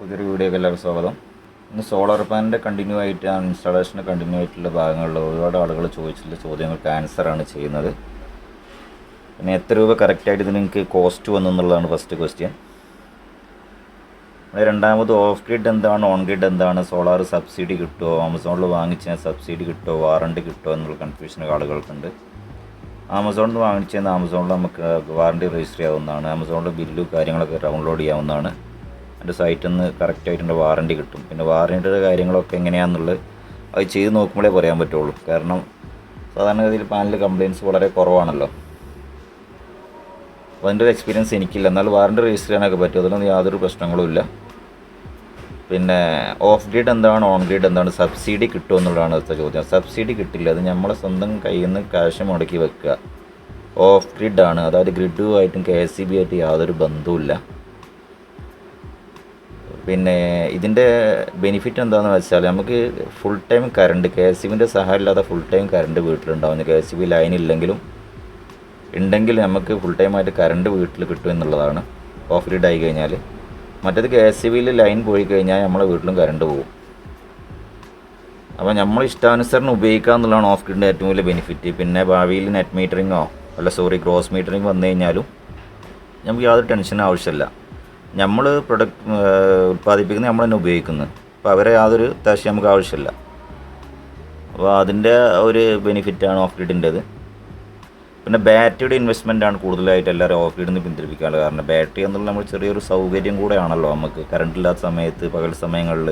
പുതിയൊരു വീഡിയോക്ക് എല്ലാവർക്കും സ്വാഗതം. ഇന്ന് സോളാർ പാനലിന്റെ കണ്ടിന്യൂ ആയിട്ട് ആ ഇൻസ്റ്റാളേഷന് കണ്ടിന്യൂ ആയിട്ടുള്ള ഭാഗങ്ങളിൽ ഒരുപാട് ആളുകൾ ചോദിച്ചിട്ടുള്ള ചോദ്യങ്ങൾക്ക് ആൻസറാണ് ചെയ്യുന്നത്. പിന്നെ എത്ര രൂപ കറക്റ്റായിട്ട് ഇത് നിങ്ങൾക്ക് കോസ്റ്റ് വന്നു എന്നുള്ളതാണ് ഫസ്റ്റ് ക്വസ്റ്റ്യൻ പിന്നെ രണ്ടാമത് ഓഫ് ഗ്രിഡ് എന്താണ് ഓൺ ഗ്രിഡ് എന്താണ് സോളാർ സബ്സിഡി കിട്ടുമോ ആമസോണിൽ വാങ്ങിച്ച സബ്സിഡി കിട്ടുമോ വാറണ്ടി കിട്ടുമോ എന്നുള്ള കൺഫ്യൂഷൻ ആളുകൾക്കുണ്ട്. ആമസോണിൽ വാങ്ങിച്ചാൽ ആമസോണിൽ നമുക്ക് വാറണ്ടി രജിസ്റ്റർ ചെയ്യാവുന്നതാണ്. ആമസോണിൽ ബില്ലും കാര്യങ്ങളൊക്കെ ഡൗൺലോഡ് ചെയ്യാവുന്നതാണ്. അതിന്റെ സൈറ്റിൽ നിന്ന് കറക്റ്റായിട്ടുള്ള വാറണ്ടി കിട്ടും. പിന്നെ വാറണ്ടിയുടെ കാര്യങ്ങളൊക്കെ എങ്ങനെയാണെന്നുള്ളത് അത് ചെയ്ത് നോക്കുമ്പോഴേ പറയാൻ പറ്റുള്ളൂ. കാരണം സാധാരണഗതിയിൽ പാനൽ കംപ്ലയിൻസ് വളരെ കുറവാണല്ലോ. അപ്പോൾ അതിന്റെ ഒരു എക്സ്പീരിയൻസ് എനിക്കില്ല. എന്നാൽ വാറണ്ടി രജിസ്റ്റർ ചെയ്യാനൊക്കെ പറ്റും. അതിലൊന്നും യാതൊരു പ്രശ്നങ്ങളും ഇല്ല. പിന്നെ ഓഫ് ഗ്രിഡ് എന്താണ് ഓൺ ഗ്രിഡ് എന്താണ് സബ്സിഡി കിട്ടുമോ എന്നുള്ളതാണ് അടുത്ത ചോദ്യം. സബ്സിഡി കിട്ടില്ല. അത് നമ്മളെ സ്വന്തം കയ്യിൽ നിന്ന് കാശ് മുടക്കി വെക്കുക. ഓഫ് ഗ്രിഡ് ആണ്. അതായത് ഗ്രിഡുമായിട്ടും കെ എസ് സി ബി ആയിട്ട് യാതൊരു ബന്ധവുമില്ല. പിന്നെ ഇതിന്റെ ബെനിഫിറ്റ് എന്താണെന്ന് വെച്ചാൽ നമുക്ക് full time current K S C സഹായം ഇല്ലാതെ full time current വീട്ടിലുണ്ടാവുന്നു K S C B line ഇല്ലെങ്കിലും ഉണ്ടെങ്കിൽ നമുക്ക് ഫുൾ ടൈമായിട്ട് കറണ്ട് വീട്ടിൽ കിട്ടും എന്നുള്ളതാണ്. ഓഫ് ഗ്രിഡ് ആയി കഴിഞ്ഞാൽ മറ്റേത് കെ എസ് സി ബിയിൽ ലൈൻ പോയി കഴിഞ്ഞാൽ നമ്മളെ വീട്ടിലും കറണ്ട് പോകും. അപ്പോൾ നമ്മൾ ഇഷ്ടാനുസരണം ഉപയോഗിക്കുക എന്നുള്ളതാണ് ഓഫ് ഗ്രിഡിന്റെ ഏറ്റവും വലിയ ബെനിഫിറ്റ് പിന്നെ ഭാവിയിൽ നെറ്റ് മീറ്ററിങ്ങോ അല്ല സോറി ഗ്രോസ് മീറ്ററിങ് വന്നു കഴിഞ്ഞാലും നമുക്ക് യാതൊരു ടെൻഷനും ആവശ്യമില്ല. നമ്മൾ പ്രൊഡക്റ്റ് ഉൽപ്പാദിപ്പിക്കുന്നത് നമ്മൾ തന്നെ ഉപയോഗിക്കുന്നത് അപ്പോൾ അവരെ യാതൊരു താശ നമുക്ക് ആവശ്യമില്ല. അപ്പോൾ അതിന്റെ ഒരു ബെനിഫിറ്റാണ് ഓഫ് ഗ്രിഡിന്റെത് പിന്നെ ബാറ്ററിയുടെ ഇൻവെസ്റ്റ്മെന്റ് ആണ് കൂടുതലായിട്ട് എല്ലാവരും ഓഫ് ഗ്രിഡിൽ നിന്ന് പിന്തിരിപ്പിക്കാനുള്ളത് കാരണം. ബാറ്ററി എന്നുള്ള നമ്മൾ ചെറിയൊരു സൗകര്യം കൂടെയാണല്ലോ നമുക്ക്. കറണ്ട് ഇല്ലാത്ത സമയത്ത് പകൽ സമയങ്ങളിൽ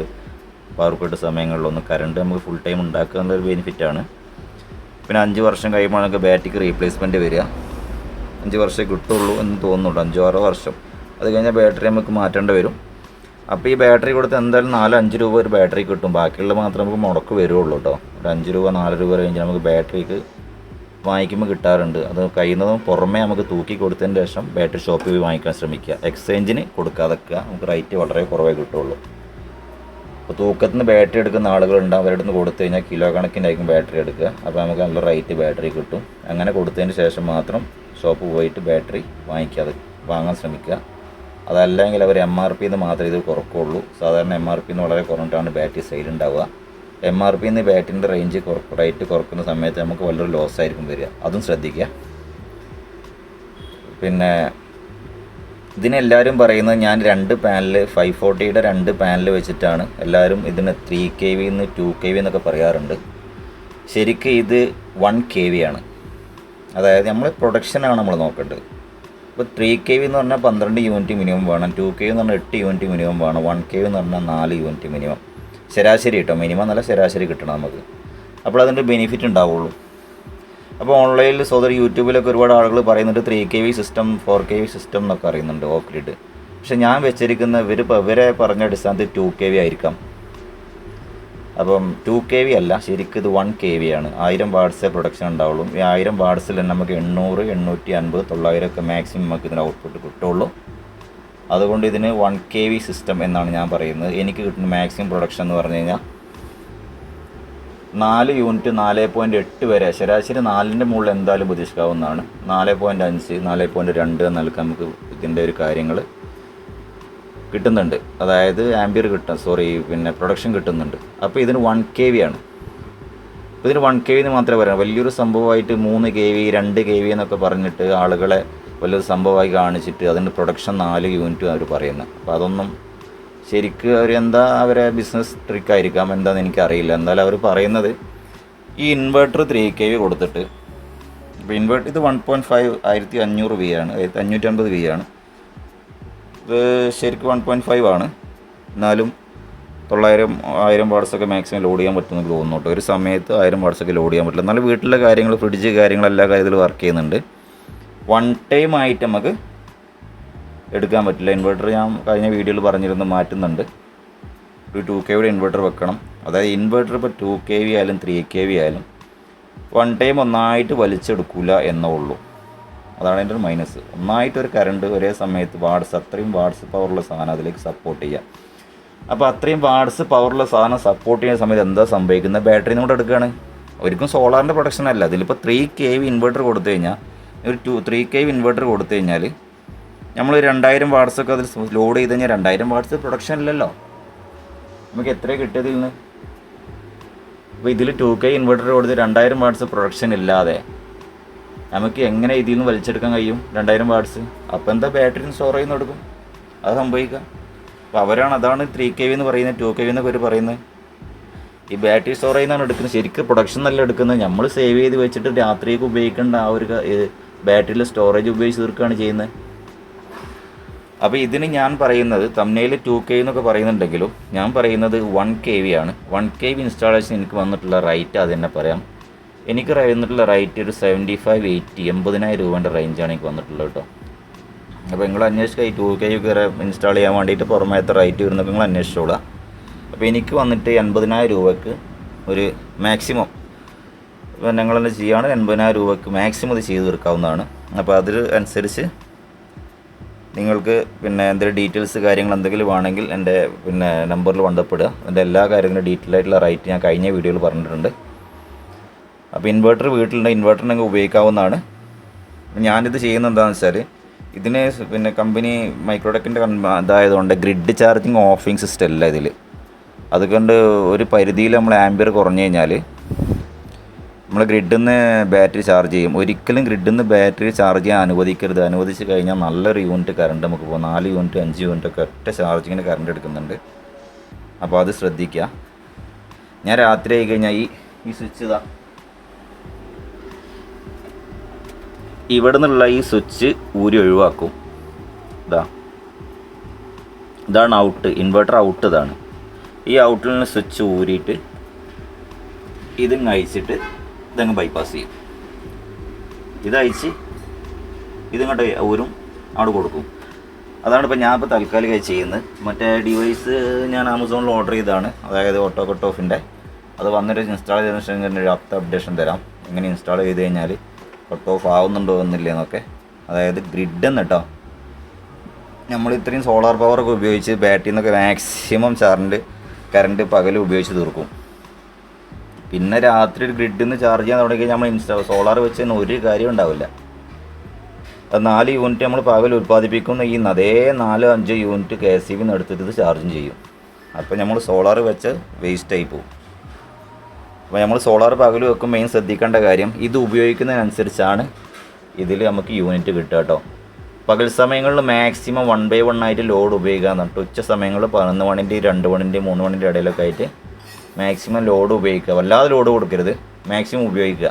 പവർ കട്ട് സമയങ്ങളിലൊന്നും കറണ്ട് നമുക്ക് ഫുൾ ടൈം ഉണ്ടാക്കുക എന്നൊരു ബെനിഫിറ്റാണ് പിന്നെ അഞ്ച് വർഷം കഴിയുമ്പോൾ നമുക്ക് ബാറ്ററിക്ക് റീപ്ലേസ്മെന്റ് വരിക. അഞ്ച് വർഷമേ കിട്ടുള്ളൂ എന്ന് തോന്നുന്നുണ്ട്. അഞ്ചോ ആറോ വർഷം. അത് കഴിഞ്ഞാൽ ബാറ്ററി നമുക്ക് മാറ്റേണ്ടി വരും. അപ്പോൾ ഈ ബാറ്ററി കൊടുത്ത് എന്തായാലും നാല് അഞ്ച് രൂപ ഒരു ബാറ്ററി കിട്ടും. ബാക്കിയുള്ള മാത്രമേ നമുക്ക് മുടക്ക് വരുള്ളൂ കേട്ടോ ഒരു അഞ്ച് രൂപ നാല് രൂപ റേഞ്ചിൽ നമുക്ക് ബാറ്ററിക്ക് വാങ്ങിക്കുമ്പോൾ കിട്ടാറുണ്ട്. അത് കഴിയുന്നതും പുറമേ നമുക്ക് തൂക്കി കൊടുത്തതിന് ശേഷം ബാറ്ററി ഷോപ്പിൽ പോയി വാങ്ങിക്കാൻ ശ്രമിക്കുക. എക്സ്ചേഞ്ചിന് കൊടുക്കാതെ നമുക്ക് റേറ്റ് വളരെ കുറവേ കിട്ടുള്ളൂ. അപ്പോൾ തൂക്കത്തിൽ നിന്ന് ബാറ്ററി എടുക്കുന്ന ആളുകളുണ്ട്. അവരുടെ നിന്ന് കൊടുത്തു കഴിഞ്ഞാൽ കിലോ കണക്കിനായിരിക്കും ബാറ്ററി എടുക്കുക. അപ്പോൾ നമുക്ക് നല്ല റേറ്റ് ബാറ്ററി കിട്ടും. അങ്ങനെ കൊടുത്തതിന് ശേഷം മാത്രം ഷോപ്പ് പോയിട്ട് ബാറ്ററി വാങ്ങിക്കാതെ വാങ്ങാൻ ശ്രമിക്കുക. അതല്ലെങ്കിൽ അവർ എം ആർ പിന്ന് മാത്രമേ ഇത് കുറക്കുള്ളൂ. സാധാരണ എം ആർ പിന്ന് വളരെ കുറഞ്ഞിട്ടാണ് ബാറ്ററി സെയിൽ ഉണ്ടാവുക. എം ആർ പിന്ന് ബാറ്ററിന്റെ റേഞ്ച് റേറ്റ് കുറക്കുന്ന സമയത്ത് നമുക്ക് വലിയൊരു ലോസ് ആയിരിക്കും വരിക. അതും ശ്രദ്ധിക്കുക. പിന്നെ ഇതിനെല്ലാവരും പറയുന്നത് ഞാൻ രണ്ട് പാനൽ ഫൈവ് ഫോർട്ടിയുടെ രണ്ട് പാനൽ വെച്ചിട്ടാണ്. എല്ലാവരും ഇതിന് ത്രീ കെ വി എന്ന് ടു കെ വി എന്നൊക്കെ പറയാറുണ്ട്. ശരിക്കും ഇത് വൺ കെ വി ആണ്. അതായത് നമ്മൾ പ്രൊഡക്ഷനാണ് നമ്മൾ നോക്കേണ്ടത്. ഇപ്പോൾ ത്രീ കെ വി എന്ന് പറഞ്ഞാൽ പന്ത്രണ്ട് യൂണിറ്റ് മിനിമം വേണം. ടു കെ എന്ന് പറഞ്ഞാൽ എട്ട് യൂണിറ്റ് മിനിമം വേണം. വൺ കെ എന്ന് പറഞ്ഞാൽ നാല് യൂണിറ്റ് മിനിമം ശരാശരി കിട്ടും? മിനിമം നല്ല ശരാശരി കിട്ടണം നമുക്ക്. അപ്പോൾ അതിന്റെ ബെനിഫിറ്റ് ഉണ്ടാവുള്ളൂ. അപ്പോൾ ഓൺലൈനിൽ സോദർ യൂട്യൂബിലൊക്കെ ഒരുപാട് ആളുകൾ പറയുന്നുണ്ട് three K V system four K V system എന്നൊക്കെ അറിയുന്നുണ്ട് ഓഫ് ഗ്രിഡ് പക്ഷെ ഞാൻ വെച്ചിരിക്കുന്ന ഇവർ ഇവരെ പറഞ്ഞ അടിസ്ഥാനത്തിൽ ടു കെ വി ആയിരിക്കാം. അപ്പം ടു കെ വി അല്ല ശരിക്കും ഇത് വൺ കെ വി ആണ്. ആയിരം വാട്സേ പ്രൊഡക്ഷൻ ഉണ്ടാവുള്ളൂ. ഈ ആയിരം വാട്സിൽ തന്നെ നമുക്ക് എണ്ണൂറ് എണ്ണൂറ്റി അൻപത് തൊള്ളായിരം ഒക്കെ മാക്സിമം നമുക്ക് ഇതിന് ഔട്ട്പുട്ട് കിട്ടുള്ളൂ. അതുകൊണ്ട് ഇതിന് വൺ കെ വി സിസ്റ്റം എന്നാണ് ഞാൻ പറയുന്നത്. എനിക്ക് കിട്ടുന്ന മാക്സിമം പ്രൊഡക്ഷൻ എന്ന് പറഞ്ഞു കഴിഞ്ഞാൽ നാല് യൂണിറ്റ് നാല് പോയിന്റ് എട്ട് വരെ ശരാശരി നാലിന്റെ മുകളിൽ എന്തായാലും പ്രതീക്ഷിക്കാവുന്നതാണ്. നാല് പോയിന്റ് അഞ്ച് നാല് പോയിന്റ് രണ്ട് എന്നൊക്കെ നമുക്ക് ഇതിന്റെ ഒരു കാര്യങ്ങൾ കിട്ടുന്നുണ്ട്. അതായത് ആംബിയർ കിട്ടും സോറി പിന്നെ പ്രൊഡക്ഷൻ കിട്ടുന്നുണ്ട്. അപ്പോൾ ഇതിന് വൺ കെ വി ആണ്. അപ്പോൾ ഇതിന് വൺ കെ വി എന്ന് മാത്രമേ പറയാം വലിയൊരു സംഭവമായിട്ട് മൂന്ന് കെ വി രണ്ട് കെ വി എന്നൊക്കെ പറഞ്ഞിട്ട് ആളുകളെ വലിയൊരു സംഭവമായി കാണിച്ചിട്ട് അതിന്റെ പ്രൊഡക്ഷൻ നാല് യൂണിറ്റും അവർ പറയുന്നത് അപ്പോൾ അതൊന്നും ശരിക്കും അവർ എന്താ അവരെ ബിസിനസ് ട്രിക്കായിരിക്കാം എന്താണെന്ന് എനിക്കറിയില്ല. എന്തായാലും അവർ പറയുന്നത് ഈ ഇൻവെർട്ടർ ത്രീ കെ വി കൊടുത്തിട്ട്. ഇപ്പോൾ ഇൻവെർട്ടർ ഇത് വൺ പോയിന്റ് ഫൈവ് ആയിരത്തി അഞ്ഞൂറ് വി ആണ്. ആയിരത്തി അഞ്ഞൂറ്റമ്പത് വി ആണ്. ഇത് ശരിക്കും വൺ പോയിന്റ് ഫൈവ് ആണ്. എന്നാലും തൊള്ളായിരം ആയിരം വാട്സൊക്കെ മാക്സിമം ലോഡ് ചെയ്യാൻ പറ്റുമെന്ന് തോന്നുന്നു കേട്ടോ. ഒരു സമയത്ത് ആയിരം വാട്സൊക്കെ ലോഡ് ചെയ്യാൻ പറ്റില്ല. എന്നാലും വീട്ടിലെ കാര്യങ്ങൾ ഫ്രിഡ്ജ് കാര്യങ്ങൾ എല്ലാ കാര്യത്തിലും വർക്ക് ചെയ്യുന്നുണ്ട്. വൺ ടൈം ആയിട്ട് നമുക്ക് എടുക്കാൻ പറ്റില്ല. ഇൻവെർട്ടർ ഞാൻ കഴിഞ്ഞ വീഡിയോയിൽ പറഞ്ഞിരുന്നു മാറ്റുന്നുണ്ട്. ഒരു ടു കെ വിയുടെ ഇൻവെർട്ടർ വെക്കണം. അതായത് ഇൻവെർട്ടർ ഇപ്പോൾ ടു കെ വി ആയാലും ത്രീ കെ വി ആയാലും വൺ ടൈം ഒന്നായിട്ട് വലിച്ചെടുക്കില്ല എന്നേ ഉള്ളൂ. അതാണ് അതിന്റെ ഒരു മൈനസ് ഒന്നായിട്ട് ഒരു കറണ്ട് ഒരേ സമയത്ത് വാട്സ് അത്രയും വാട്സ് പവറുള്ള സാധനം അതിലേക്ക് സപ്പോർട്ട് ചെയ്യുക അപ്പോൾ അത്രയും വാട്സ് പവറുള്ള സാധനം സപ്പോർട്ട് ചെയ്യുന്ന സമയത്ത് എന്താ സംഭവിക്കുന്നത്? ബാറ്ററി കൂടെ എടുക്കുകയാണ്. ഒരിക്കലും സോളാറിന്റെ പ്രൊഡക്ഷൻ അല്ല. ഇതിലിപ്പോൾ ത്രീ കെ വി ഇൻവെർട്ടർ കൊടുത്തു കഴിഞ്ഞാൽ ഒരു two three K V inverter കൊടുത്തു കഴിഞ്ഞാൽ നമ്മൾ രണ്ടായിരം വാട്സൊക്കെ അതിൽ ലോഡ് ചെയ്ത് കഴിഞ്ഞാൽ രണ്ടായിരം വാട്സ് പ്രൊഡക്ഷൻ ഇല്ലല്ലോ നമുക്ക് എത്ര കിട്ടിയതിൽ നിന്ന് അപ്പോൾ ഇതിൽ ടു കെ ഇൻവെർട്ടർ കൊടുത്ത് രണ്ടായിരം വാട്സ് പ്രൊഡക്ഷൻ ഇല്ലാതെ നമുക്ക് എങ്ങനെ ഇതിൽ നിന്ന് വലിച്ചെടുക്കാൻ കഴിയും? രണ്ടായിരം വാട്സ് അപ്പോൾ എന്താ ബാറ്ററി സ്റ്റോർ ചെയ്യുന്ന കൊടുക്കും അത് സംഭവിക്കാം. അപ്പോൾ അവരാണ് അതാണ് ത്രീ കെ വി എന്ന് പറയുന്നത് ടു കെ വി എന്നൊക്കെ അവർ പറയുന്നത്. ഈ ബാറ്ററി സ്റ്റോർ ചെയ്യുന്നതാണ് എടുക്കുന്നത്. ശരിക്കും പ്രൊഡക്ഷൻ നല്ല എടുക്കുന്നത്. നമ്മൾ സേവ് ചെയ്ത് വെച്ചിട്ട് രാത്രിയൊക്കെ ഉപയോഗിക്കേണ്ട ആ ഒരു ബാറ്ററിയിലെ സ്റ്റോറേജ് ഉപയോഗിച്ച് തീർക്കുകയാണ് ചെയ്യുന്നത്. അപ്പോൾ ഇതിന് ഞാൻ പറയുന്നത് തമ്നയിൽ ടു കെ എന്നൊക്കെ പറയുന്നുണ്ടെങ്കിലും ഞാൻ പറയുന്നത് വൺ കെ വി ആണ്. വൺ കെ വി ഇൻസ്റ്റാളേഷൻ എനിക്ക് വന്നിട്ടുള്ള റൈറ്റ് അത് തന്നെ പറയാം. എനിക്ക് വന്നിട്ടുള്ള റേറ്റ് ഒരു സെവന്റി ഫൈവ് എയ്റ്റി എൺപതിനായിരം രൂപേന്റെ റേഞ്ചാണ് എനിക്ക് വന്നിട്ടുള്ളത് കേട്ടോ. അപ്പോൾ നിങ്ങൾ അന്വേഷിക്കുക ഈ ടു കെ യു കയറി ഇൻസ്റ്റാൾ ചെയ്യാൻ വേണ്ടിയിട്ട് പുറമേത്തെ റേറ്റ് വരുന്നത് നിങ്ങൾ അന്വേഷിച്ചോളാം. അപ്പോൾ എനിക്ക് വന്നിട്ട് എൺപതിനായിരം രൂപയ്ക്ക് ഒരു മാക്സിമം ഇപ്പം തന്നെ ചെയ്യുകയാണ് എൺപതിനായിരം രൂപക്ക് മാക്സിമം ഇത് ചെയ്ത് തീർക്കാവുന്നതാണ്. അപ്പോൾ അതിൽ അനുസരിച്ച് നിങ്ങൾക്ക് പിന്നെ എന്തെങ്കിലും ഡീറ്റെയിൽസ് കാര്യങ്ങൾ എന്തെങ്കിലും വേണമെങ്കിൽ എന്റെ പിന്നെ നമ്പറിൽ ബന്ധപ്പെടുക. എന്റെ എല്ലാ കാര്യങ്ങളും ഡീറ്റെയിൽ ആയിട്ടുള്ള റൈറ്റ് ഞാൻ കഴിഞ്ഞ വീഡിയോയിൽ പറഞ്ഞിട്ടുണ്ട്. അപ്പോൾ ഇൻവെർട്ടർ വീട്ടിലുണ്ട് ഇൻവെർട്ടറിനൊക്കെ ഉപയോഗിക്കാവുന്നതാണ്. ഞാനിത് ചെയ്യുന്നത് എന്താണെന്ന് വെച്ചാൽ ഇതിന് പിന്നെ കമ്പനി മൈക്രോടെക്കിന്റെ ഇതായതുകൊണ്ട് ഗ്രിഡ് ചാർജിങ് ഓഫിങ് സിസ്റ്റം അല്ല ഇതിൽ അതുകൊണ്ട് ഒരു പരിധിയിൽ നമ്മൾ ആംബിയർ കുറഞ്ഞു കഴിഞ്ഞാൽ നമ്മൾ ഗ്രിഡിൽ നിന്ന് ബാറ്ററി ചാർജ് ചെയ്യും. ഒരിക്കലും ഗ്രിഡിൽ നിന്ന് ബാറ്ററി ചാർജ് ചെയ്യാൻ അനുവദിക്കരുത്. അനുവദിച്ച് കഴിഞ്ഞാൽ നല്ലൊരു യൂണിറ്റ് കറണ്ട് നമുക്ക് പോകും നാല് യൂണിറ്റ് അഞ്ച് യൂണിറ്റ് ഒക്കെ ഒറ്റ ചാർജിങ്ങിന് കറണ്ട് എടുക്കുന്നുണ്ട്. അപ്പോൾ അത് ശ്രദ്ധിക്കുക ഞാൻ രാത്രി ആയി കഴിഞ്ഞാൽ ഈ ഈ സ്വിച്ച് ഇതാ. ഇവിടെ നിന്നുള്ള ഈ സ്വിച്ച് ഊരി ഒഴിവാക്കും. ഇതാ ഇതാണ് ഔട്ട് ഇൻവെർട്ടർ ഔട്ട് ഇതാണ്. ഈ ഔട്ടിൽ നിന്ന് സ്വിച്ച് ഊരിയിട്ട് ഇതങ്ങ് അയച്ചിട്ട് ഇതങ്ങ് ബൈപ്പാസ് ചെയ്യും. ഇതയച്ച് ഇതിങ്ങോട്ട് ഊരും അവിടെ കൊടുക്കും. അതാണ് ഇപ്പോൾ ഞാൻ ഇപ്പോൾ തൽക്കാലികമായി ചെയ്യുന്നത്. മറ്റേ ഡിവൈസ് ഞാൻ ആമസോണിൽ ഓർഡർ ചെയ്തതാണ്. അതായത് ഓട്ടോ കട്ട് ഓഫിന്റെ അത് വന്നിട്ട് ഇൻസ്റ്റാൾ ചെയ്തതിനു ശേഷം ഒരു അപ്ഡേഷൻ തരാം. എങ്ങനെ ഇൻസ്റ്റാൾ ചെയ്ത് കഴിഞ്ഞാൽ കട്ട് ഓഫ് ആവുന്നുണ്ടോ എന്നില്ല എന്നൊക്കെ. അതായത് ഗ്രിഡ് എന്ന് കേട്ടോ നമ്മൾ ഇത്രയും സോളാർ പവറൊക്കെ ഉപയോഗിച്ച് ബാറ്ററിയിൽ നിന്നൊക്കെ മാക്സിമം ചാർജ് കറണ്ട് പകൽ ഉപയോഗിച്ച് തീർക്കും. പിന്നെ രാത്രി ഒരു ഗ്രിഡിൽ നിന്ന് ചാർജ് ചെയ്യാൻ തുടങ്ങിക്കഴിഞ്ഞാൽ നമ്മൾ ഇൻസ്റ്റാ സോളാർ വെച്ച് തന്നെ ഒരു കാര്യം ഉണ്ടാവില്ല. അത് നാല് യൂണിറ്റ് നമ്മൾ പകൽ ഉൽപ്പാദിപ്പിക്കുന്ന ഈ അതേ നാല് അഞ്ച് യൂണിറ്റ് കെ സി ബിന്ന് എടുത്തിട്ട് ഇത് ചാർജും ചെയ്യും. അപ്പോൾ നമ്മൾ സോളാർ വെച്ച് വേസ്റ്റായി പോകും അപ്പോൾ നമ്മൾ സോളാർ പകൽ വെക്കും മെയിൻ ശ്രദ്ധിക്കേണ്ട കാര്യം ഇത് ഉപയോഗിക്കുന്നതിനനുസരിച്ചാണ് ഇതിൽ നമുക്ക് യൂണിറ്റ് കിട്ടുക കേട്ടോ. പകൽ സമയങ്ങളിൽ മാക്സിമം വൺ ബൈ വൺ ആയിട്ട് ലോഡ് ഉപയോഗിക്കുക എന്നിട്ട് ഉച്ച സമയങ്ങളിൽ പതിനൊന്ന് മണിന്റെ രണ്ട് മണിന്റെ മൂന്ന് മണിന്റെ ഇടയിലൊക്കെ ആയിട്ട് മാക്സിമം ലോഡ് ഉപയോഗിക്കുക. വല്ലാതെ ലോഡ് കൊടുക്കരുത്. മാക്സിമം ഉപയോഗിക്കുക.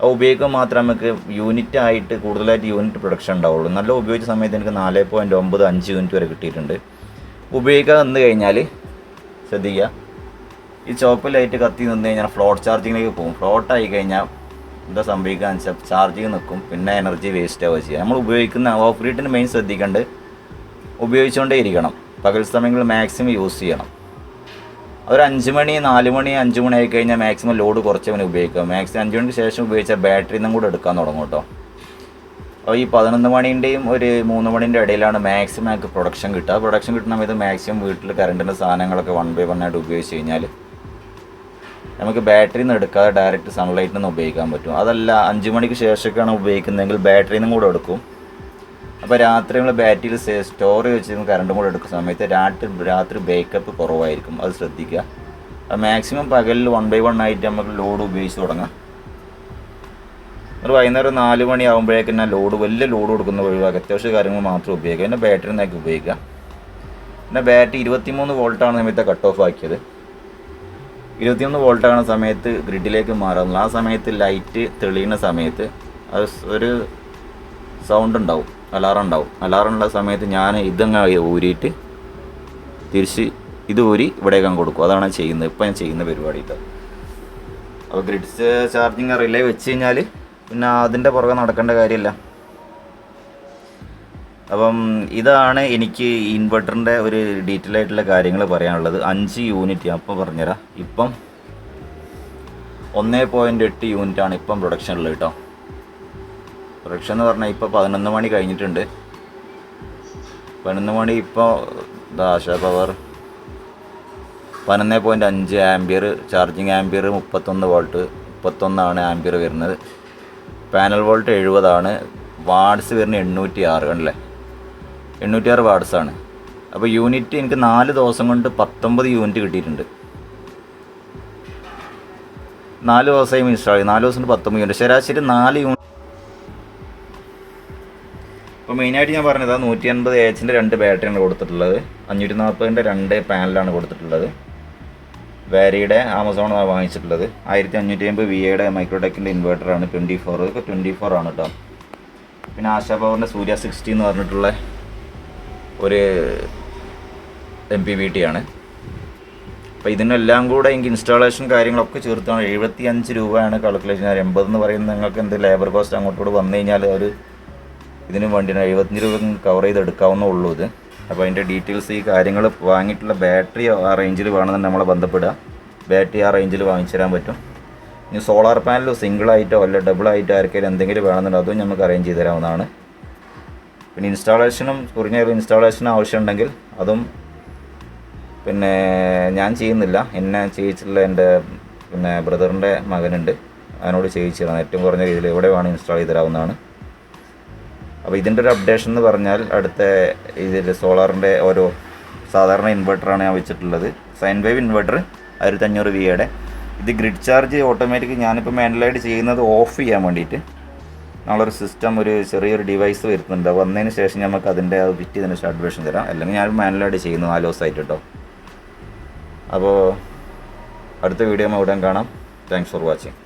അത് ഉപയോഗിക്കുമ്പോൾ മാത്രമേ നമുക്ക് യൂണിറ്റ് ആയിട്ട് കൂടുതലായിട്ട് യൂണിറ്റ് പ്രൊഡക്ഷൻ ഉണ്ടാവുള്ളൂ. നല്ല ഉപയോഗിച്ച സമയത്ത് എനിക്ക് നാല് പോയിന്റ് ഒമ്പത് അഞ്ച് യൂണിറ്റ് വരെ കിട്ടിയിട്ടുണ്ട്. ഉപയോഗിക്കാതെ നിന്ന് കഴിഞ്ഞാൽ ശ്രദ്ധിക്കുക. ഈ ചുവപ്പ് ലൈറ്റ് കത്തി നിന്ന് കഴിഞ്ഞാൽ ഫ്ലോട്ട് ചാർജിങ്ങിലേക്ക് പോകും. ഫ്ലോട്ട് ആയി കഴിഞ്ഞാൽ എന്താ സംഭവിക്കുക വെച്ചാൽ ചാർജിങ് നിൽക്കും. പിന്നെ എനർജി വേസ്റ്റ് ആവുക ചെയ്യുക നമ്മൾ ഉപയോഗിക്കുന്ന ഓഫ് ഗ്രിഡിന് മെയിൻ ശ്രദ്ധിക്കേണ്ടത് ഉപയോഗിച്ചുകൊണ്ടേ ഇരിക്കണം. പകൽ സമയങ്ങളിൽ മാക്സിമം യൂസ് ചെയ്യണം. ഒരു അഞ്ച് മണി നാല് മണി അഞ്ച് മണി ആയി കഴിഞ്ഞാൽ മാക്സിമം ലോഡ് കുറച്ച് അവന് ഉപയോഗിക്കാം. മാക്സിമം അഞ്ച് മണിക്ക് ശേഷം ഉപയോഗിച്ച ബാറ്ററി നിന്നും കൂടെ എടുക്കാൻ തുടങ്ങും കേട്ടോ. അപ്പോൾ ഈ പതിനൊന്ന് മണീന്റെയും ഒരു മൂന്ന് മണീന്റെ ഇടയിലാണ് മാക്സിമം ഞങ്ങൾക്ക് പ്രൊഡക്ഷൻ കിട്ടുക. പ്രൊഡക്ഷൻ സമയത്ത് മാക്സിമം വീട്ടിൽ കറണ്ടിന്റെ സാധനങ്ങളൊക്കെ വൺ ബൈ വൺ ആയിട്ട് ഉപയോഗിച്ച് കഴിഞ്ഞാൽ നമുക്ക് ബാറ്ററിയിൽ നിന്ന് എടുക്കാതെ ഡയറക്റ്റ് സൺലൈറ്റിൽ നിന്ന് ഉപയോഗിക്കാൻ പറ്റും. അതല്ല അഞ്ച് മണിക്ക് ശേഷമൊക്കെയാണ് ഉപയോഗിക്കുന്നതെങ്കിൽ ബാറ്ററിയിൽ നിന്നും കൂടെ എടുക്കും. അപ്പോൾ രാത്രി നമ്മൾ ബാറ്ററിയിൽ സ്റ്റോർ വെച്ച് കറണ്ടും കൂടെ എടുക്കുന്ന സമയത്ത് രാത്രി രാത്രി ബേക്കപ്പ് കുറവായിരിക്കും. അത് ശ്രദ്ധിക്കുക. അപ്പോൾ മാക്സിമം പകലിൽ വൺ ബൈ വൺ ആയിട്ട് നമുക്ക് ലോഡ് ഉപയോഗിച്ച് തുടങ്ങാം. ഒരു വൈകുന്നേരം നാല് മണി ആകുമ്പോഴേക്കും തന്നെ ലോഡ് വലിയ ലോഡ് കൊടുക്കുന്ന ഒഴിവാക്കുക അത്യാവശ്യ കാര്യങ്ങൾ മാത്രം ഉപയോഗിക്കുക. പിന്നെ ബാറ്ററി നിന്നൊക്കെ ഉപയോഗിക്കുക. പിന്നെ ബാറ്ററി ഇരുപത്തിമൂന്ന് വോൾട്ടാണ് സമയത്ത് കട്ട് ഓഫ് ആക്കിയത്. ഇരുപത്തിയൊന്ന് വോൾട്ടാകുന്ന സമയത്ത് ഗ്രിഡിലേക്ക് മാറുന്നു ആ സമയത്ത് ലൈറ്റ് തെളിയുന്ന സമയത്ത് അത് ഒരു സൗണ്ട് ഉണ്ടാവും അലാറം ഉണ്ടാവും. അലാറം ഉള്ള സമയത്ത് ഞാൻ ഇതങ്ങ് ഊരിയിട്ട് തിരിച്ച് ഇത് ഊരി ഇവിടേക്ക് അങ്ങ് കൊടുക്കും. അതാണ് ചെയ്യുന്നത്. ഇപ്പം ഞാൻ ചെയ്യുന്ന പരിപാടി കേട്ടോ അപ്പോൾ ഗ്രിഡ് ചാർജിങ് റിലേ വെച്ച് കഴിഞ്ഞാൽ പിന്നെ അതിന്റെ പുറകെ നടക്കേണ്ട കാര്യമില്ല അപ്പം ഇതാണ് എനിക്ക് ഇൻവെർട്ടറിന്റെ ഒരു ഡീറ്റെയിൽ ആയിട്ടുള്ള കാര്യങ്ങൾ പറയാനുള്ളത്. അഞ്ച് യൂണിറ്റ് അപ്പം പറഞ്ഞുതരാം. ഇപ്പം ഒന്നേ പോയിന്റ് എട്ട് യൂണിറ്റാണ് ഇപ്പം പ്രൊഡക്ഷൻ ഉള്ളത് കേട്ടോ. പ്രൊഡക്ഷൻ എന്ന് പറഞ്ഞാൽ ഇപ്പോൾ പതിനൊന്ന് മണി കഴിഞ്ഞിട്ടുണ്ട്. പതിനൊന്ന് മണി ഇപ്പോൾ ദാശ പവർ പതിനൊന്ന് പോയിന്റ് അഞ്ച് ആംബിയർ ചാർജിങ് ആംബിയർ മുപ്പത്തൊന്ന് വോൾട്ട് മുപ്പത്തൊന്നാണ് ആംബിയർ വരുന്നത്. പാനൽ വോൾട്ട് എഴുപതാണ്. വാട്സ് വരുന്നത് എണ്ണൂറ്റി ആറ് കണ്ടല്ലേ എണ്ണൂറ്റിയാറ് വാട്സാണ് അപ്പോൾ യൂണിറ്റ് എനിക്ക് നാല് ദിവസം കൊണ്ട് പത്തൊമ്പത് യൂണിറ്റ് കിട്ടിയിട്ടുണ്ട്. നാല് ദിവസമായി ഇൻസ്റ്റാൾ ചെയ്തു നാല് ദിവസം കൊണ്ട് പത്തൊമ്പത് യൂണിറ്റ്. ശരാശരി നാല് യൂണിറ്റ്. അപ്പോൾ മെയിനായിട്ട് ഞാൻ പറഞ്ഞത് നൂറ്റി അൻപത് എച്ചിന്റെ രണ്ട് ബാറ്ററിയാണ് കൊടുത്തിട്ടുള്ളത്. അഞ്ഞൂറ്റി നാൽപ്പതിന്റെ രണ്ട് പാനലാണ് കൊടുത്തിട്ടുള്ളത്. വാരിയുടെ ആമസോണാണ് വാങ്ങിച്ചിട്ടുള്ളത്. ആയിരത്തി അഞ്ഞൂറ്റി അമ്പത് വി എയുടെ മൈക്രോടെക്കിന്റെ ഇൻവേർട്ടറാണ് ട്വന്റി ഫോർ ട്വന്റി ഫോർ ആണ് കേട്ടോ പിന്നെ ആശാ പവറിന്റെ സൂര്യ സിക്സ്റ്റി എന്ന് പറഞ്ഞിട്ടുള്ള ഒരു എം പി വി ടി ആണ്. അപ്പോൾ ഇതിനെല്ലാം കൂടെ എനിക്ക് ഇൻസ്റ്റാളേഷൻ കാര്യങ്ങളൊക്കെ ചേർത്താണ് എഴുപത്തി അഞ്ച് രൂപയാണ് കാൽക്കുലേഷൻ എൺപത് എന്ന് പറയുന്നത് നിങ്ങൾക്ക് എന്ത് ലേബർ കോസ്റ്റ് അങ്ങോട്ടോട് വന്നു കഴിഞ്ഞാൽ ഒരു ഇതിന് വേണ്ടിയാണ് എഴുപത്തഞ്ച് രൂപ കവർ ചെയ്ത് എടുക്കാവുന്നേ ഉള്ളൂ ഇത്. അപ്പോൾ അതിന്റെ ഡീറ്റെയിൽസ് ഈ കാര്യങ്ങൾ വാങ്ങിയിട്ടുള്ള ബാറ്ററി ആ റേഞ്ചിൽ വേണമെന്ന് നമ്മളെ ബന്ധപ്പെടുക. ബാറ്ററി ആ റേഞ്ചിൽ വാങ്ങിച്ചു തരാൻ പറ്റും. ഇനി സോളാർ പാനൽ സിംഗിളായിട്ടോ അല്ല ഡബിൾ ആയിട്ടോ ആർക്കെങ്കിലും എന്തെങ്കിലും വേണമെന്നുണ്ടോ അതും നമുക്ക് അറേഞ്ച് ചെയ്ത് തരാവുന്നതാണ്. പിന്നെ ഇൻസ്റ്റാളേഷനും കുറഞ്ഞ ഒരു ഇൻസ്റ്റാളേഷൻ ആവശ്യമുണ്ടെങ്കിൽ അതും പിന്നെ ഞാൻ ചെയ്യുന്നില്ല. എന്നെ ചെയ്യിച്ചിട്ടുള്ള എന്റെ പിന്നെ ബ്രദറിന്റെ മകനുണ്ട്. അതിനോട് ചെയ്യിച്ചിരുന്നത് ഏറ്റവും കുറഞ്ഞ രീതിയിൽ എവിടെ വേണം ഇൻസ്റ്റാൾ ചെയ്ത് തരാവുന്നതാണ്. അപ്പോൾ ഇതിന്റെ ഒരു അപ്ഡേഷൻ എന്ന് പറഞ്ഞാൽ അടുത്ത ഇതിൽ സോളാറിന്റെ ഓരോ സാധാരണ ഇൻവെർട്ടറാണ് ഞാൻ വെച്ചിട്ടുള്ളത്. സൈൻ വേവ് ഇൻവെർട്ടർ ആയിരത്തഞ്ഞൂറ് വിയുടെ ഇത് ഗ്രിഡ് ചാർജ് ഓട്ടോമാറ്റിക് ഞാനിപ്പോൾ മാനുവലായിട്ട് ചെയ്യുന്നത് ഓഫ് ചെയ്യാൻ വേണ്ടിയിട്ട്. നമ്മളൊരു സിസ്റ്റം ഒരു ചെറിയൊരു ഡിവൈസ് വരുന്നുണ്ട്. വന്നതിന് ശേഷം നമുക്ക് അതിന്റെ അത് വിറ്റ് ശേഷം അഡ്വേഷൻ തരാം. അല്ലെങ്കിൽ ഞാൻ മാനുവലായിട്ട് ചെയ്യുന്നു നാല് ദിവസമായിട്ട് കേട്ടോ അപ്പോൾ അടുത്ത വീഡിയോ ഉടൻ കാണാം. Thanks for watching